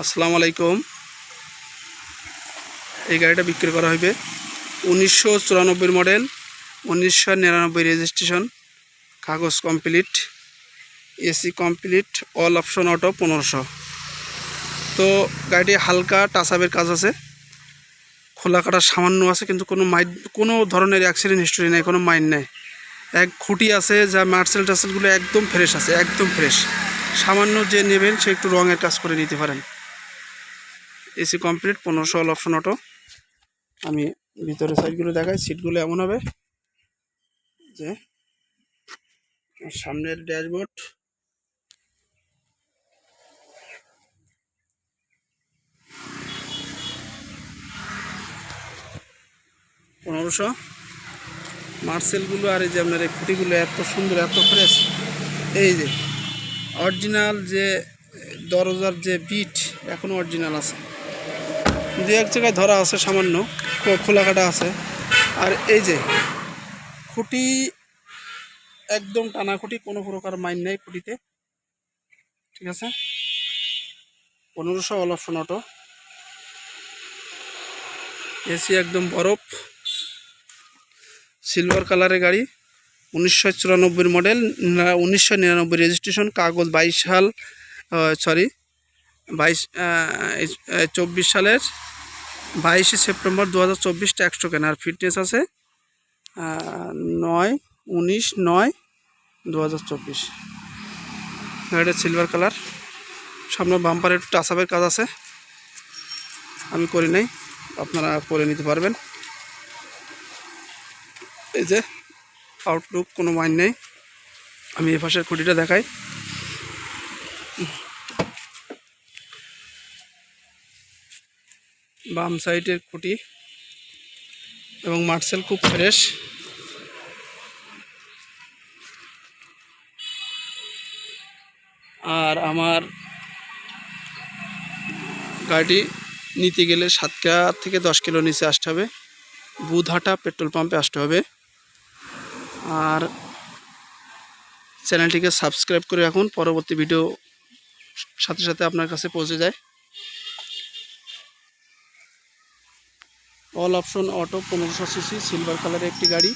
আসসালামু আলাইকুম। এই গাড়িটা বিক্রি করা হবে উনিশশো চুরানব্বই মডেল, উনিশশো নিরানব্বই রেজিস্ট্রেশন, কাগজ complete, AC complete, all option auto পনেরোশো। তো গাড়িটি হালকা টাচাপের কাজ আছে, খোলা কাটা সামান্য আছে, কিন্তু কোনো মাইন, কোনো ধরনের অ্যাক্সিডেন্ট হিস্টোরি নেই, কোনো মাইন নেই। এক খুঁটি আছে যা মার্সেল টার্সেলগুলো একদম ফ্রেশ আছে, একদম ফ্রেশ সামান্য যে নেবেন সে একটু রঙের কাজ করে নিতে পারেন। এসি কমপ্লিট পনেরোশো অল অপশন অটো আমি ভিতরে সাইডগুলো দেখাই সিটগুলো এমন হবে যে সামনের ড্যাশবোর্ড পনেরোশো। মার্সেলগুলো আর এই যে আপনার এই খুঁটিগুলো এত সুন্দর, এত ফ্রেশ এই যে অরিজিনাল যে দরজার যে বিট এখনও অরিজিনাল আছে। দু এক জায়গায় ধরা আছে সামান্য খোলা কাটা আছে। আর এই যে, খুঁটি একদম টানা খুঁটি, কোনো প্রকার মাইন নেই খুঁটিতে। ঠিক আছে? পনেরোশো অল অপশন অটো এসি একদম বরফ। সিলভার কালারের গাড়ি। উনিশশো চুরানব্বই মডেল উনিশশো নিরানব্বই রেজিস্ট্রেশন কাগজ বাইশ সাল সরি বাইশ চব্বিশ সালের বাইশে সেপ্টেম্বর দু হাজার চব্বিশ ট্যাক্স টোকেন আর ফিটনেস আছে নয়, উনিশ, নয় দু হাজার চব্বিশ গাড়িটা সিলভার কালার সামনে বাম্পারে একটু টাসাপের কাজ আছে। আমি করি নাই, আপনারা করে নিতে পারবেন। এই যে আউটলুক কোনো মাইন নেই। আমি এ পাশের খুঁটিটা দেখাই। বাম সাইডের খুঁটি এবং মার্সেল খুব ফ্রেশ। আর আমার গাড়ি নিতে গেলে সাতকা থেকে দশ কিলো নিচে আসতে হবে। বুধহাটা পেট্রোল পাম্পে আসতে হবে। আর চ্যানেলটিকে সাবস্ক্রাইব করে রাখুন। পরবর্তী ভিডিও সাথে সাথে আপনার কাছে পৌঁছে যায়। অল অপশন অটো পনেরোশো সিসি সিলভার কালারের একটি গাড়ি।